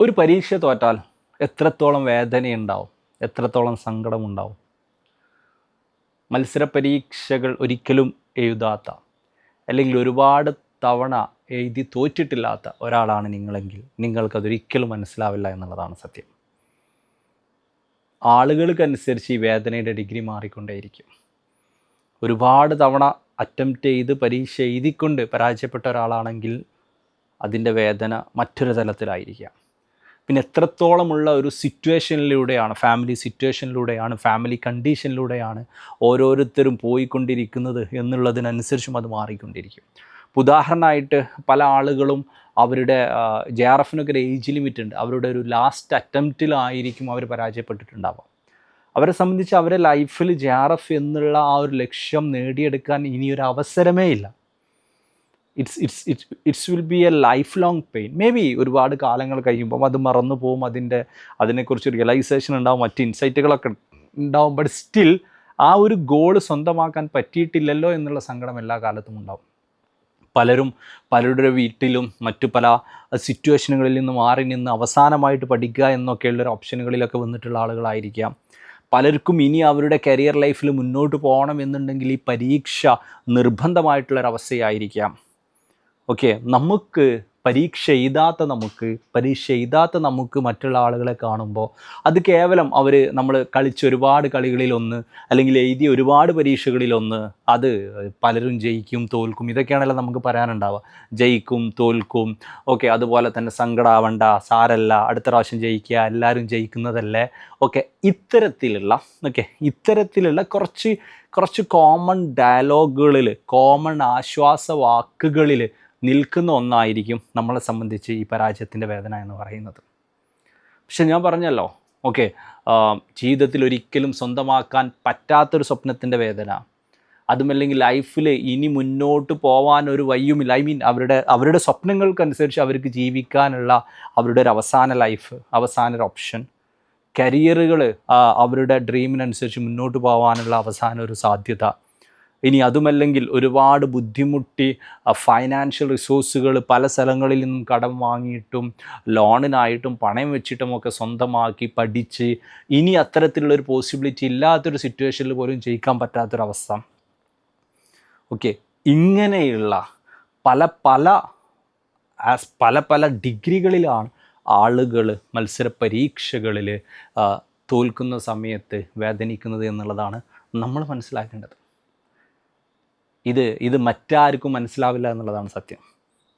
ഒരു പരീക്ഷ തോറ്റാൽ എത്രത്തോളം വേദനയുണ്ടാവും? എത്രത്തോളം സങ്കടമുണ്ടാവും? മത്സര പരീക്ഷകൾ ഒരിക്കലും എഴുതാത്ത അല്ലെങ്കിൽ ഒരുപാട് തവണ എഴുതി തോറ്റിട്ടില്ലാത്ത ഒരാളാണ് നിങ്ങളെങ്കിൽ നിങ്ങൾക്കതൊരിക്കലും മനസ്സിലാവില്ല എന്നുള്ളതാണ് സത്യം. ആളുകൾക്കനുസരിച്ച് ഈ വേദനയുടെ ഡിഗ്രി മാറിക്കൊണ്ടേയിരിക്കും. ഒരുപാട് തവണ അറ്റംപ്റ്റ് ചെയ്ത് പരീക്ഷ എഴുതിക്കൊണ്ട് പരാജയപ്പെട്ട ഒരാളാണെങ്കിൽ അതിന്റെ വേദന മറ്റൊരു തലത്തിലായിരിക്കാം. പിന്നെ എത്രത്തോളമുള്ള ഒരു സിറ്റുവേഷനിലൂടെയാണ് ഫാമിലി സിറ്റുവേഷനിലൂടെയാണ് ഫാമിലി കണ്ടീഷനിലൂടെയാണ് ഓരോരുത്തരും പോയിക്കൊണ്ടിരിക്കുന്നത് എന്നുള്ളതിനനുസരിച്ചും അത് മാറിക്കൊണ്ടിരിക്കും. ഉദാഹരണമായിട്ട് പല ആളുകളും അവരുടെ ജെ ആർ എഫിനൊക്കെ ഒരു ഏജ് ലിമിറ്റ് ഉണ്ട്. അവരുടെ ഒരു ലാസ്റ്റ് അറ്റംപ്റ്റിലായിരിക്കും അവർ പരാജയപ്പെട്ടിട്ടുണ്ടാവാം അവരെ സംബന്ധിച്ച് അവരെ ലൈഫിൽ ജെ ആർ എഫ് എന്നുള്ള ആ ഒരു ലക്ഷ്യം നേടിയെടുക്കാൻ ഇനിയൊരു അവസരമേ ഇല്ല. It's it's it's it's will be a life long pain may be ഒരുപാട് കാലങ്ങൾ കഴിയുമ്പം അത് മറന്നു പോകും അതിന്റെ അതിനെക്കുറിച്ച് റിയലൈസേഷൻ ഉണ്ടാവും മറ്റ് ഇൻസൈറ്റുകളൊക്കെ ഉണ്ടാവും. ബട്ട് സ്റ്റിൽ ആ ഒരു ഗോൾ സ്വന്തമാക്കാൻ പറ്റിയിട്ടില്ലല്ലോ എന്നുള്ള സങ്കടം എല്ലാ കാലത്തും ഉണ്ടാവും. പലരും പലരുടെ വീട്ടിലും മറ്റു പല സിറ്റുവേഷനുകളിൽ നിന്ന് മാറി നിന്ന് അവസാനമായിട്ട് പഠിക്കുക എന്നൊക്കെയുള്ളൊരു ഓപ്ഷനുകളിലൊക്കെ വന്നിട്ടുള്ള ആളുകളായിരിക്കാം. പലർക്കും ഇനി അവരുടെ കരിയർ ലൈഫിൽ മുന്നോട്ട് പോകണം എന്നുണ്ടെങ്കിൽ ഈ പരീക്ഷ നിർബന്ധമായിട്ടുള്ളൊരവസ്ഥയായിരിക്കാം. ഓക്കെ നമുക്ക് പരീക്ഷ എഴുതാത്ത നമുക്ക് പരീക്ഷ എഴുതാത്ത നമുക്ക് മറ്റുള്ള ആളുകളെ കാണുമ്പോൾ അത് കേവലം അവർ നമ്മൾ കളിച്ച ഒരുപാട് കളികളിലൊന്ന് അല്ലെങ്കിൽ എഴുതിയ ഒരുപാട് പരീക്ഷകളിലൊന്ന് അത് പലരും ജയിക്കും തോൽക്കും ഇതൊക്കെയാണല്ലോ നമുക്ക് പറയാനുണ്ടാവുക. ജയിക്കും തോൽക്കും ഓക്കെ അതുപോലെ തന്നെ സങ്കടാവണ്ട സാരല്ല അടുത്ത പ്രാവശ്യം ജയിക്കുക എല്ലാവരും ജയിക്കുന്നതല്ലേ? ഓക്കെ ഇത്തരത്തിലുള്ള ഓക്കെ ഇത്തരത്തിലുള്ള കുറച്ച് കുറച്ച് കോമൺ ഡയലോഗുകളിൽ കോമൺ ആശ്വാസ വാക്കുകളിൽ നിൽക്കുന്ന ഒന്നായിരിക്കും നമ്മളെ സംബന്ധിച്ച് ഈ പരാജയത്തിന്റെ വേദന എന്ന് പറയുന്നത്. പക്ഷെ ഞാൻ പറഞ്ഞല്ലോ ഓക്കെ ജീവിതത്തിൽ ഒരിക്കലും സ്വന്തമാക്കാൻ പറ്റാത്തൊരു സ്വപ്നത്തിന്റെ വേദന. അതുമല്ലെങ്കിൽ ലൈഫിൽ ഇനി മുന്നോട്ട് പോകാൻ ഒരു വയ്യുമില്ല ഐ മീൻ അവരുടെ അവരുടെ സ്വപ്നങ്ങൾക്കനുസരിച്ച് അവർക്ക് ജീവിക്കാനുള്ള അവരുടെ ഒരു അവസാന ലൈഫ് അവസാന ഒരു ഓപ്ഷൻ. കരിയറുകൾ അവരുടെ ഡ്രീമിനനുസരിച്ച് മുന്നോട്ട് പോകാനുള്ള അവസാന ഒരു സാധ്യത. ഇനി അതുമല്ലെങ്കിൽ ഒരുപാട് ബുദ്ധിമുട്ടി ഫൈനാൻഷ്യൽ റിസോഴ്സുകൾ പല സ്ഥലങ്ങളിൽ നിന്നും കടം വാങ്ങിയിട്ടും ലോണിനായിട്ടും പണയം വെച്ചിട്ടുമൊക്കെ സ്വന്തമാക്കി പഠിച്ച് ഇനി അത്തരത്തിലുള്ളൊരു പോസിബിലിറ്റി ഇല്ലാത്തൊരു സിറ്റുവേഷനിൽ പോലും ജയിക്കാൻ പറ്റാത്തൊരവസ്ഥ. ഓക്കെ ഇങ്ങനെയുള്ള പല പല പല പല ഡിഗ്രികളിലാണ് ആളുകൾ മത്സര പരീക്ഷകളിൽ തോൽക്കുന്ന സമയത്ത് വേദനിക്കുന്നത് എന്നുള്ളതാണ് നമ്മൾ മനസ്സിലാക്കേണ്ടത്. ഇത് ഇത് മറ്റാർക്കും മനസ്സിലാവില്ല എന്നുള്ളതാണ് സത്യം.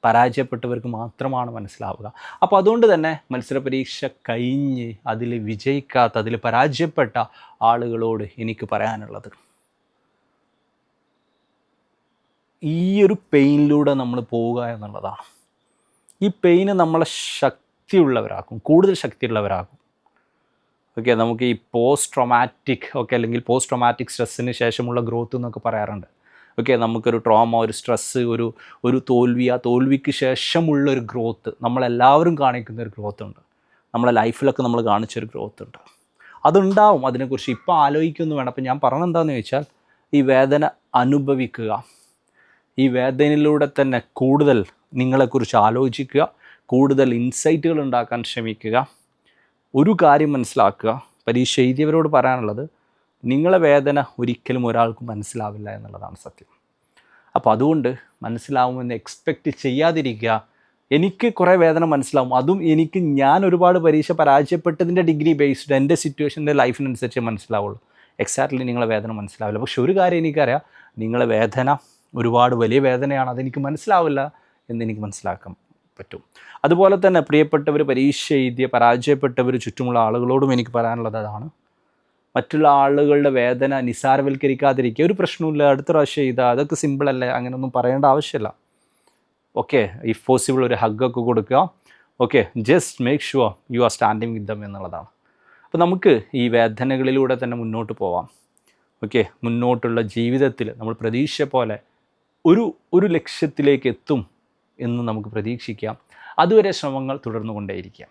പരാജയപ്പെട്ടവർക്ക് മാത്രമാണ് മനസ്സിലാവുക. അപ്പോൾ അതുകൊണ്ട് തന്നെ മത്സര പരീക്ഷ കഴിഞ്ഞ് അതിൽ വിജയിക്കാത്ത അതിൽ പരാജയപ്പെട്ട ആളുകളോട് എനിക്ക് പറയാനുള്ളത്. ഈ ഒരു പെയിനിലൂടെ നമ്മൾ പോവുക എന്നുള്ളതാണ്. ഈ പെയിന് നമ്മളെ ശക്തിയുള്ളവരാക്കും കൂടുതൽ ശക്തിയുള്ളവരാക്കും. ഓക്കെ നമുക്ക് ഈ പോസ്റ്റ് ട്രോമാറ്റിക് ഓക്കെ അല്ലെങ്കിൽ പോസ്റ്റ് ട്രോമാറ്റിക് സ്ട്രെസ്സിന് ശേഷമുള്ള ഗ്രോത്ത് എന്നൊക്കെ പറയാറുണ്ട്. ഓക്കെ നമുക്കൊരു ട്രോമ ഒരു സ്ട്രെസ്സ് ഒരു ഒരു തോൽവി ആ തോൽവിക്ക് ശേഷമുള്ള ഒരു ഗ്രോത്ത് നമ്മളെല്ലാവരും കാണിക്കുന്ന ഒരു ഗ്രോത്ത് ഉണ്ട്. നമ്മളെ ലൈഫിലൊക്കെ നമ്മൾ കാണിച്ചൊരു ഗ്രോത്ത് ഉണ്ട്. അതുണ്ടാവും അതിനെക്കുറിച്ച് ഇപ്പോൾ ആലോചിക്കുന്നു വേണം. അപ്പം ഞാൻ പറഞ്ഞെന്താണെന്ന് ചോദിച്ചാൽ ഈ വേദന അനുഭവിക്കുക ഈ വേദനയിലൂടെ തന്നെ കൂടുതൽ നിങ്ങളെക്കുറിച്ച് ആലോചിക്കുക കൂടുതൽ ഇൻസൈറ്റുകൾ ഉണ്ടാക്കാൻ ശ്രമിക്കുക ഒരു കാര്യം മനസ്സിലാക്കുക. പരീക്ഷ എഴുതിയവരോട് പറയാനുള്ളത് നിങ്ങളെ വേദന ഒരിക്കലും ഒരാൾക്ക് മനസ്സിലാവില്ല എന്നുള്ളതാണ് സത്യം. അപ്പോൾ അതുകൊണ്ട് മനസ്സിലാവുമെന്ന് എക്സ്പെക്റ്റ് ചെയ്യാതിരിക്കുക. എനിക്ക് കുറേ വേദന മനസ്സിലാവും. അതും എനിക്ക് ഞാൻ ഒരുപാട് പരീക്ഷ പരാജയപ്പെട്ടതിന്റെ ഡിഗ്രി ബേസ്ഡ് എന്റെ സിറ്റുവേഷന്റെ ലൈഫിനനുസരിച്ച് മനസ്സിലാവുള്ളൂ. എക്സാക്ട്ലി നിങ്ങളെ വേദന മനസ്സിലാവില്ല. പക്ഷെ ഒരു കാര്യം എനിക്കറിയാം. നിങ്ങളെ വേദന ഒരുപാട് വലിയ വേദനയാണ്. അതെനിക്ക് മനസ്സിലാവില്ല എന്നെനിക്ക് മനസ്സിലാക്കാൻ പറ്റും. അതുപോലെ തന്നെ പ്രിയപ്പെട്ടവർ പരീക്ഷ എഴുതിയ പരാജയപ്പെട്ടവർ ചുറ്റുമുള്ള ആളുകളോടും എനിക്ക് പറയാനുള്ളത് അതാണ്. മറ്റുള്ള ആളുകളുടെ വേദന നിസാരവൽക്കരിക്കാതിരിക്കുക ഒരു പ്രശ്നമില്ല അടുത്ത പ്രാവശ്യം ഇതാ അതൊക്കെ സിമ്പിളല്ലേ അങ്ങനെയൊന്നും പറയേണ്ട ആവശ്യമില്ല. ഓക്കെ ഇഫ് പോസിബിൾ ഒരു ഹഗ്ഗൊക്കെ കൊടുക്കുക. Okay just make sure you are standing with them എന്നുള്ളതാണ്. അപ്പോൾ നമുക്ക് ഈ വേദനകളിലൂടെ തന്നെ മുന്നോട്ട് പോവാം. ഓക്കെ മുന്നോട്ടുള്ള ജീവിതത്തിൽ നമ്മൾ പ്രതീക്ഷ പോലെ ഒരു ഒരു ലക്ഷ്യത്തിലേക്ക് എത്തും എന്ന് നമുക്ക് പ്രതീക്ഷിക്കാം. അതുവരെ ശ്രമങ്ങൾ തുടർന്നുകൊണ്ടേയിരിക്കാം.